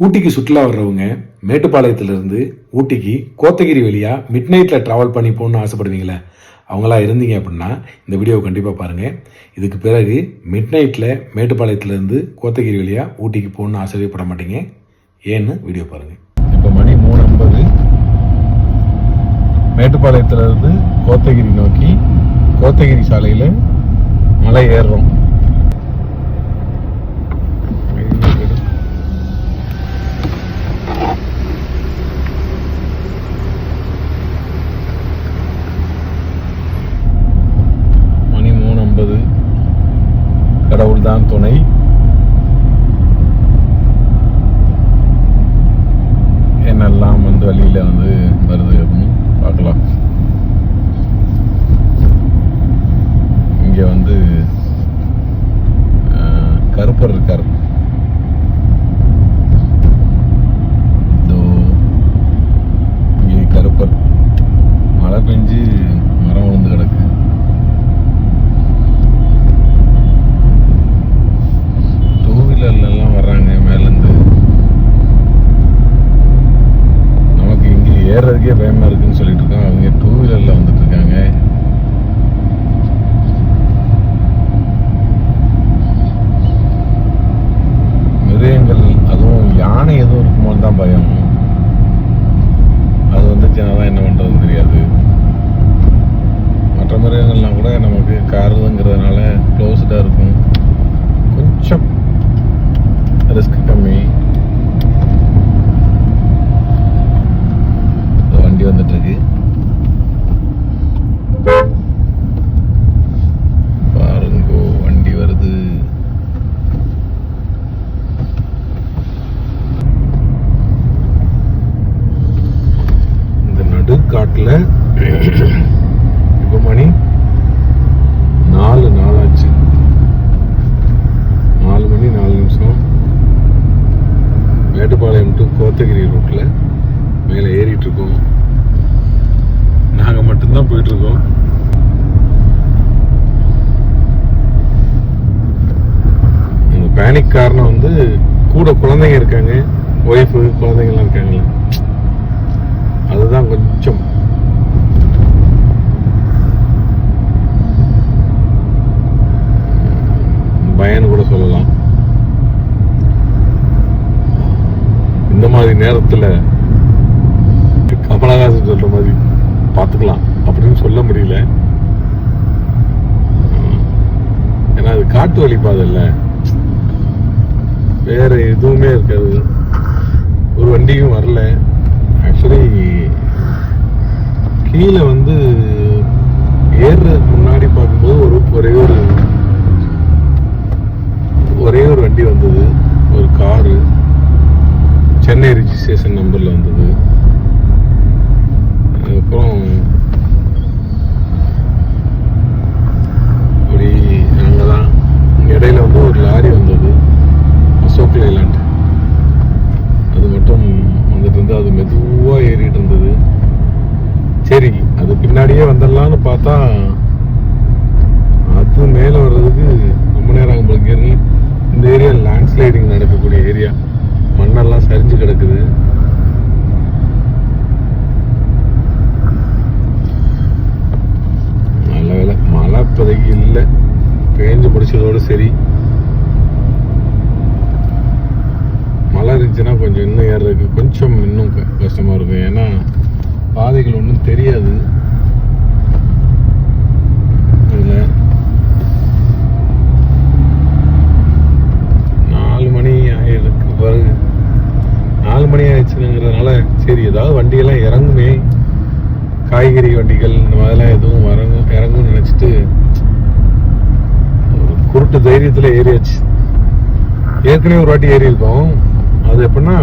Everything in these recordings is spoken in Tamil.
ஊட்டிக்கு சுற்றுலா வர்றவங்க மேட்டுப்பாளையத்திலிருந்து ஊட்டிக்கு கோத்தகிரி வழியாக மிட் நைட்டில் ட்ராவல் பண்ணி போகணுன்னு ஆசைப்படுவீங்களே அவங்களா இருந்தீங்க அப்படின்னா இந்த வீடியோவை கண்டிப்பாக பாருங்கள் இதுக்கு பிறகு மிட் நைட்டில் மேட்டுப்பாளையத்திலேருந்து கோத்தகிரி வழியாக ஊட்டிக்கு போகணுன்னு ஆசைப்பட மாட்டீங்க. ஏன்னு வீடியோ பாருங்கள் இப்போ மணி மூணு ஐம்பது மேட்டுப்பாளையத்திலிருந்து கோத்தகிரி நோக்கி கோத்தகிரி சாலையில் மலை ஏறுறோம் மணி மூணு ஐம்பது கடவுள் தான் துணை என்னெல்லாம் வந்து வழியில் வந்து வருது அப்படின்னு பார்க்கலாம். இங்கே வந்து கருப்பர் இருக்கார். இங்கே கருப்பர். மழை பெஞ்சு மரம் விழுந்து கிடக்கு டூ வீலர்லாம் வர்றாங்க மேலேருந்து நமக்கு இங்கே ஏறுறதுக்கே பயமா இருக்குன்னு சொல்லிட்டு இருக்கோம் அவங்க டூ வீலரில் வந்துட்டு இருக்காங்க. மிருகங்கள் அதுவும் யானை எதுவும் இருக்குமோன்னு தான் பயம். அது வந்துச்சுன்னா தான் என்ன பண்ணுறதுன்னு தெரியாது. மற்ற மிருகங்கள்லாம் கூட நமக்கு காருங்கிறதுனால க்ளோஸ்டாக இருக்கும் கொஞ்சம் ரிஸ்க் கம்மி இந்த வண்டி வந்துட்டு இருக்கு பாருங்கோ வண்டி வருது ஏற்காட்டில் இப்போ மணி நாலு நாளாச்சு நாலு மணி நாலு நிமிஷம். மேட்டுப்பாளையம் டு கோத்தகிரி ரூட்டில் மேலே ஏறிட்டுருக்கோம். நாங்கள் மட்டும்தான் போயிட்டுருக்கோம். பேனிக் காரணம் வந்து கூட குழந்தைங்க இருக்காங்க. ஒய்ஃபு குழந்தைங்கள்லாம் இருக்காங்களே அதுதான் கொஞ்சம். பயன்னு கூட சொல்லலாம். இந்த மாதிரி நேரத்தில் கமலஹாசன் சொல்ற மாதிரி பார்த்துக்கலாம். அப்படின்னு சொல்ல முடியல. ஏன்னா அது காட்டு வலிப்பாது இல்லை. வேற எதுவுமே இருக்காது. ஒரு வண்டியும் வரல. ஆக்சுவலி கீழே வந்து ஏறுறதுக்கு முன்னாடி பார்க்கும்போது ஒரு ஒரே ஒரு ஒரே ஒரு வண்டி வந்தது. ஒரு காரு. சென்னை ரிஜிஸ்ட்ரேஷன் நம்பரில் வந்தது. அதுக்கப்புறம் அப்படி அங்கே தான் இடையில வந்து ஒரு லாரி வந்தது. அசோக் லைலாண்ட். அது மட்டும் வந்துட்டு இருந்து அது மெதுவாக ஏறிட்டு இருந்தது. சரி அது பின்னாடியே வந்துடலான்னு பார்த்தா அது மேலே வர்றதுக்கு ரொம்ப நேரம் ஆகும் இந்த ஏரியா லேண்ட்ஸ்லைடிங் நடக்கக்கூடிய ஏரியா. மண்ணெல்லாம் சரிஞ்சு கிடக்குது. நல்ல வேலை மழை இப்போதைக்கு இல்லை. பேஞ்சு பிடிச்சதோடு சரி. மழை இருந்துச்சுன்னா கொஞ்சம் இன்னும் ஏறதுக்கு கொஞ்சம் இன்னும் க- இருக்கும். ஏன்னா பாதைகள் ஒன்றும் தெரியாது. இதில் நாலு மணி ஆயிருக்கு பாருங்க நாலு மணி ஆயிடுச்சுங்கிறதுனால சரி ஏதாவது வண்டியெல்லாம் இறங்குமே. காய்கறி வண்டிகள் இந்த மாதிரிலாம் எதுவும் இறங்கும் இறங்கும்னு நினச்சிட்டு ஒரு குருட்டு தைரியத்தில் ஏறியாச்சு. ஏற்கனவே ஒரு வாட்டி ஏறி இருக்கோம் அது எப்படின்னா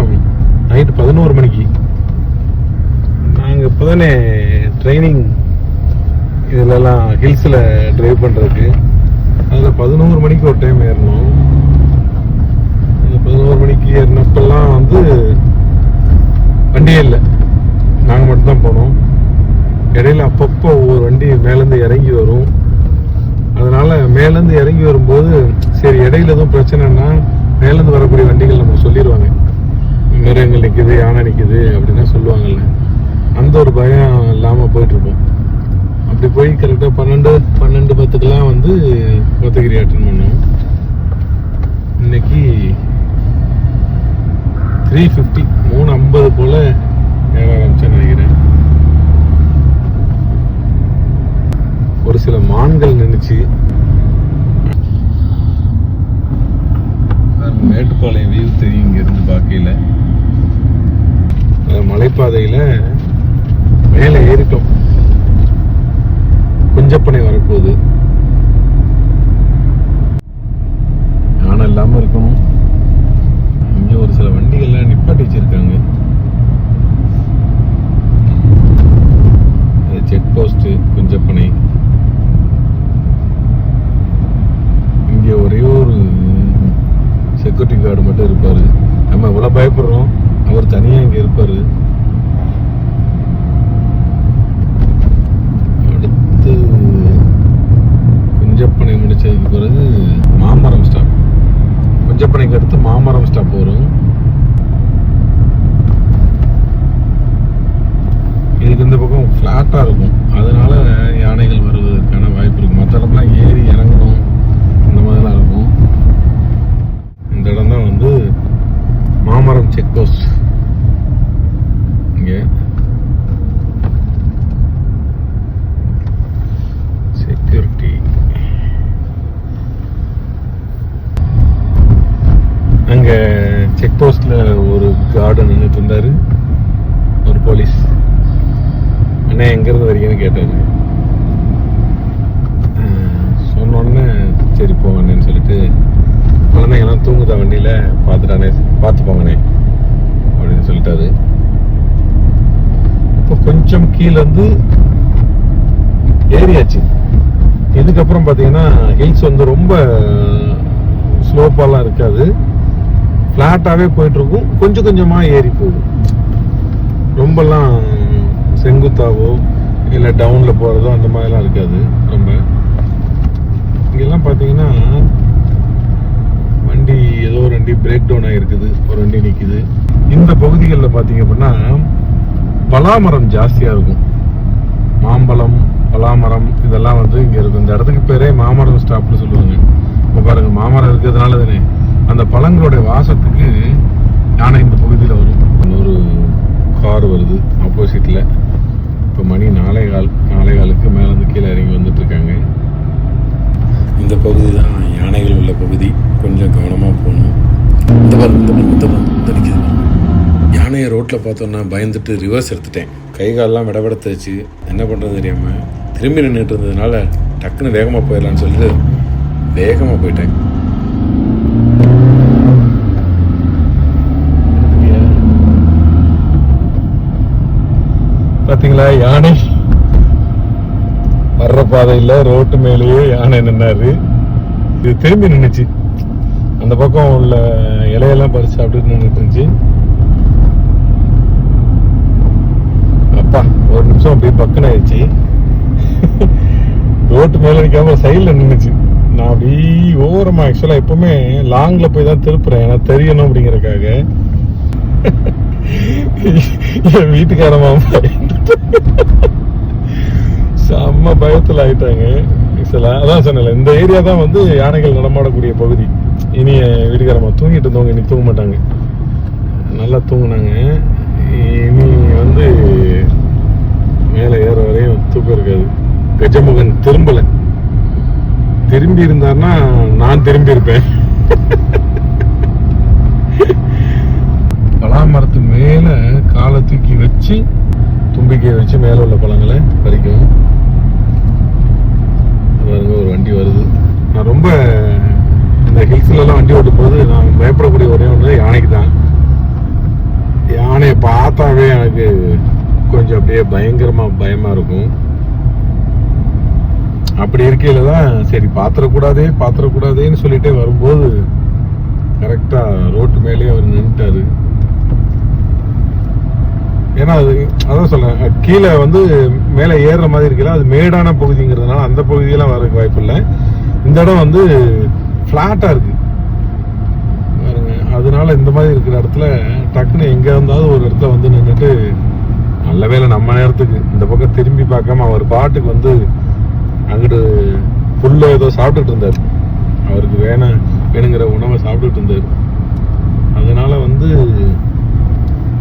நைட்டு பதினோரு மணிக்கு. நாங்கள் இப்போதானே ட்ரைனிங் இதுலலாம் ஹில்ஸில் ட்ரைவ் பண்ணுறதுக்கு அதில் பதினோரு மணிக்கு ஒரு டைம் ஏறணும். அந்த பதினோரு மணிக்கு ஏறினப்பெல்லாம் வந்து வண்டியே இல்லை. நாங்கள் மட்டும்தான் போனோம். இடையில அப்பப்போ ஒவ்வொரு வண்டி மேலேருந்து இறங்கி வரும். அதனால மேலேருந்து இறங்கி வரும்போது சரி இடையில எதுவும் பிரச்சனைன்னா மேலேருந்து வரக்கூடிய வண்டிகள் நம்ம சொல்லிடுவாங்க மிருகங்கள் நிற்கிது யானை நிற்கிது அப்படின்னா சொல்லுவாங்கல்ல. அந்த ஒரு பயம் இல்லாமல் போயிட்டுருப்போம் அப்படி போய் கரெக்டாக பன்னெண்டு பன்னெண்டு பத்துக்கெல்லாம் வந்து கோத்தகிரி அட்டன் பண்ணோம் இன்னைக்கு த்ரீ ஃபிஃப்டி மூணு ஐம்பது போல் చెప్పనివారు மாமரம் ஸ்டாப் வரும் இதுக்கு இந்த பக்கம் ஃப்ளாட்டாக இருக்கும். அதனால யானைகள் வருவதற்கான வாய்ப்பு இருக்கும் மற்ற இடம்லாம் ஏறி இறங்கணும் இந்த மாதிரிலாம் இருக்கும் இந்த இடம் தான் வந்து மாமரம் செக் போஸ்ட் இங்கே செக்யூரிட்டி அங்க செக் போஸ்ட்ல ஒரு கார்டன் நின்றுட்டு இருந்தாரு ஒரு போலீஸ் அண்ணே எங்க இருந்து வரீங்கன்னு கேட்டாரு. சொன்னோடனே சொன்ன உடனே சரி போங்கண்ணேன்னு சொல்லிட்டு குழந்தைங்கலாம் தூங்குதா வண்டியில? பார்த்துட்டானே பார்த்து போங்கண்ணே அப்படின்னு சொல்லிட்டாரு. இப்போ கொஞ்சம் கீழே இருந்து ஏறியாச்சு. இதுக்கப்புறம் பார்த்தீங்கன்னா ஹில்ஸ் வந்து ரொம்ப ஸ்லோப்பாலாம் இருக்காது. ஃப்ளாட்டாகவே போயிட்டுருக்கும். கொஞ்சம் கொஞ்சமாக ஏறி போகும். ரொம்பலாம் செங்குத்தாவோ இல்லை டவுனில் போகிறதோ அந்த மாதிரிலாம் இருக்காது. ரொம்ப இங்கெல்லாம் பார்த்தீங்கன்னா வண்டி ஏதோ ஒரு வண்டி பிரேக் டவுன் ஆகிருக்குது ஒரு வண்டி நிற்குது இந்த பகுதிகளில் பார்த்தீங்க அப்படின்னா பலாமரம் ஜாஸ்தியாக இருக்கும். மாம்பழம் பலாமரம் இதெல்லாம் வந்து இங்கே இருக்கும் இந்த இடத்துக்கு பேரே மாமரம் ஸ்டாப்னு சொல்லுவாங்க. இப்போ பாருங்கள் மாமரம் இருக்கிறதுனால தானே. அந்த பழங்களுடைய வாசத்துக்கு யானை இந்த பகுதியில் வரும். இன்னொரு கார் வருது ஆப்போசிட்டில் இப்போ மணி நாலே கால் நாலே காலுக்கு மேலேருந்து கீழே இறங்கி வந்துட்டு இருக்காங்க இந்த பகுதி தான் யானைகள் உள்ள பகுதி. கொஞ்சம் கவனமாக போகணும். இந்த பாரு இந்த இந்த இந்த யானையை ரோட்டில் பார்த்தோன்னா பயந்துட்டு ரிவர்ஸ் எடுத்துட்டேன். கை காலெல்லாம் விடபடுத்துச்சு என்ன பண்ணுறது தெரியாமல் திரும்பி நின்றுட்டு இருந்ததுனால டக்குன்னு வேகமாக போயிடலான்னு சொல்லிட்டு வேகமாக போயிட்டேன். பாத்தீங்களா? யானை. வர்ற பாதையில ரோட்டு மேலேயே யானை நின்னாரு. இது திரும்பி நின்றுச்சு அந்த பக்கம் உள்ள இலையெல்லாம் பறிச்சு அப்படியே நின்றுட்டு இருந்துச்சு. அப்பா ஒரு நிமிஷம் அப்படியே பக்குன்னு ஆயிடுச்சு. ரோட்டு மேல நிற்காம சைடில் நின்றுச்சு நான் அப்படி ஓரமாக ஆக்சுவலாக எப்பவுமே லாங்கில் போய் தான் திருப்புறேன். ஏன்னா தெரியணும் அப்படிங்கிறக்காக என் வீட்டுக்கார மாமா செம்ம பயத்துல ஆயிட்டாங்க சில அதான் சொன்னல இந்த ஏரியா தான் வந்து யானைகள் நடமாடக்கூடிய பகுதி. இனி என் வீட்டுக்காரம்மா தூங்கிட்டு இருந்தவங்க இனி தூங்க மாட்டாங்க. நல்லா தூங்கினாங்க. இனி வந்து மேலே ஏற வரையும் தூக்கம் இருக்காது. கஜமுகன் திரும்பல. திரும்பி இருந்தாருன்னா நான் திரும்பி இருப்பேன். பலாமரத்து மேல காலை தூக்கி வச்சு தும்பிக்கையை வச்சு மேலே உள்ள பழங்களை பறிக்கும் பாருங்க ஒரு வண்டி வருது. நான் ரொம்ப இந்த ஹில்ஸ்லலாம் வண்டி ஓட்டும் போது நான் பயப்படக்கூடிய ஒரே ஒன்று யானைக்கு தான். யானையை பார்த்தாவே எனக்கு கொஞ்சம் அப்படியே பயங்கரமாக பயமாக இருக்கும். அப்படி இருக்கையில் தான் சரி பாத்திரக்கூடாதே பாத்திரக்கூடாதேன்னு சொல்லிட்டே வரும்போது கரெக்டாக ரோட்டு மேலேயே அவர் நின்றுட்டாரு ஏன்னா அது அதான் சொல்ல கீழே வந்து மேலே ஏறுற மாதிரி இருக்குல்ல அது மேடான பகுதிங்கிறதுனால அந்த பகுதியெல்லாம் வரதுக்கு வாய்ப்பு இல்லை. இந்த இடம் வந்து ஃப்ளாட்டாக இருக்கு. அதனால இந்த மாதிரி இருக்கிற இடத்துல டக்குன்னு எங்கே இருந்தாலும் ஒரு இடத்துல வந்து நின்றுட்டு நல்ல வேலை நம்ம நேரத்துக்கு இந்த பக்கம் திரும்பி பார்க்காம அவர் பாட்டுக்கு வந்து அங்கிட்டு புல்ல ஏதோ சாப்பிட்டுட்டு இருந்தார். அவருக்கு வேணும் வேணுங்கிற உணவை சாப்பிட்டுட்டு இருந்தார். அதனால வந்து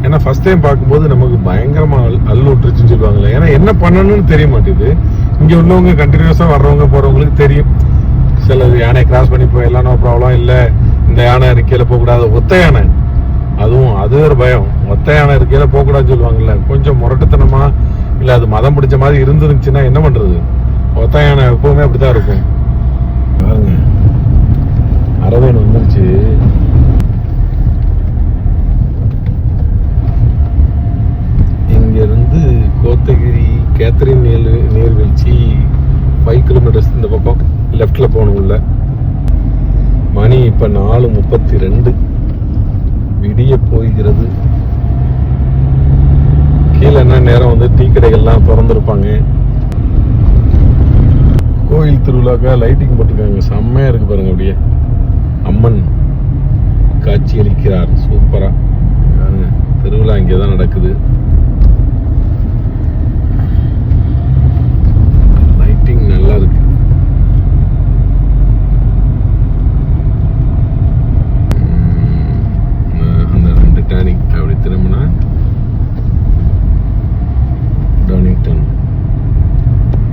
ஏன்னா ஃபர்ஸ்ட் டைம் பார்க்கும்போது நமக்கு பயங்கரமா அல் அள்ளு சொல்லுவாங்களே ஏன்னா என்ன பண்ணணும்னு தெரிய மாட்டேது இங்க உள்ளவங்க கண்டினியூஸா வர்றவங்க போறவங்களுக்கு தெரியும். சில யானையை கிராஸ் பண்ணி போயிடலாம் நோ ப்ராப்ளம் இல்லை. இந்த யானை இருக்கையில போகக்கூடாது. ஒத்த யானை. அதுவும் அது ஒரு பயம். ஒத்த யானை இருக்கையில போகக்கூடாதுன்னு சொல்லுவாங்கல்ல. கொஞ்சம் முரட்டுத்தனமா இல்ல அது மதம் பிடிச்ச மாதிரி இருந்துருந்துச்சுன்னா என்ன பண்றது? ஒத்த யானை எப்பவுமே அப்படிதான் இருக்கும். பாருங்க. அரவேன் வந்துருச்சு இங்க இருந்து கோத்தகிரி கேத்தரின் நீர் நீர்வீழ்ச்சி ஃபைவ் கிலோமீட்டர்ஸ் இந்த பக்கம் லெஃப்டில் போகணும் உள்ள மணி இப்போ நாலு முப்பத்தி ரெண்டு விடிய போகிறது. கீழே என்ன நேரம் வந்து டீ கடைகள்லாம் திறந்துருப்பாங்க. கோயில் திருவிழாக்கா லைட்டிங் போட்டிருக்காங்க செம்மையாக இருக்கு பாருங்க அப்படியே. அம்மன் காட்சி அளிக்கிறார். சூப்பராக திருவிழா இங்கே தான் நடக்குது. லைட்டிங் நல்லா இருக்கு உம், அந்த ரெண்டு டேனிங் அப்படி திரும்பினா டொனிங்டன்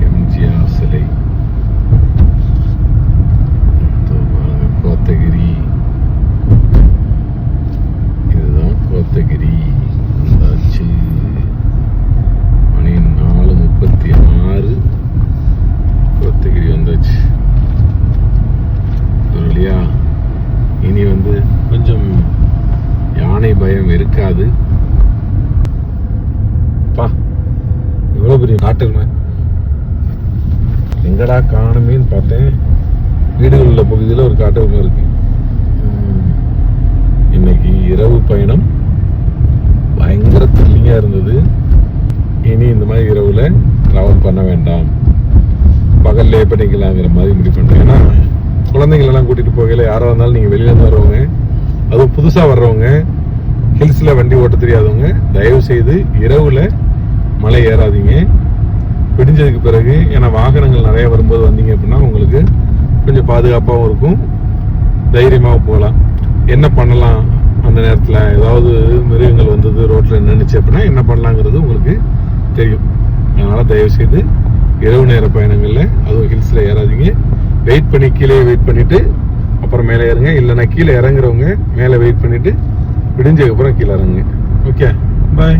எம்ஜிஆர் சிலை இதோ பாருங்க, கோத்தகிரி இதுதான் கோத்தகிரி வந்தாச்சு மணி நாலு முப்பத்தி ஆறு கோத்தகிரி வந்தாச்சு ஒரு வழியா இனி வந்து கொஞ்சம் யானை பயம் இருக்காது பா எவ்வளவு பெரிய காட்டுமே எங்கடா காணுமேன்னு பார்த்தேன் வீடுகள் உள்ள பகுதியில் ஒரு காட்டு இருக்கு. இன்னைக்கு இரவு பயணம் பயங்கர த்ரில்லிங்காக இருந்தது. இனி இந்த மாதிரி இரவில் ட்ராவல் பண்ண வேண்டாம். பகல்லே பண்ணிக்கலாங்கிற மாதிரி முடிவு பண்ணுறேன் ஏன்னா குழந்தைங்களெல்லாம் கூட்டிகிட்டு போகல யாராக இருந்தாலும் நீங்கள் வெளியிலேருந்து வரவங்க அதுவும் புதுசாக வர்றவங்க ஹில்ஸில் வண்டி ஓட்ட தெரியாதவங்க தயவு செய்து இரவில் மலை ஏறாதீங்க. விடிஞ்சதுக்கு பிறகு ஏன்னா வாகனங்கள் நிறைய வரும்போது வந்தீங்க அப்படின்னா உங்களுக்கு கொஞ்சம் பாதுகாப்பாகவும் இருக்கும். தைரியமாகவும் போகலாம். என்ன பண்ணலாம்? அந்த நேரத்தில் ஏதாவது மிருகங்கள் வந்தது ரோட்டில் நின்றுச்சு அப்படின்னா என்ன பண்ணலாங்கிறது உங்களுக்கு தெரியும். அதனால் தயவுசெய்து இரவு நேர பயணங்களில் அதுவும் ஹில்ஸில் ஏறாதீங்க. வெயிட் பண்ணி கீழே வெயிட் பண்ணிட்டு அப்புறம் மேலே ஏறுங்க. இல்லைன்னா கீழே இறங்குறவங்க மேலே வெயிட் பண்ணிட்டு விடிஞ்சதுக்கப்புறம் கீழே இறங்குங்க. Okay bye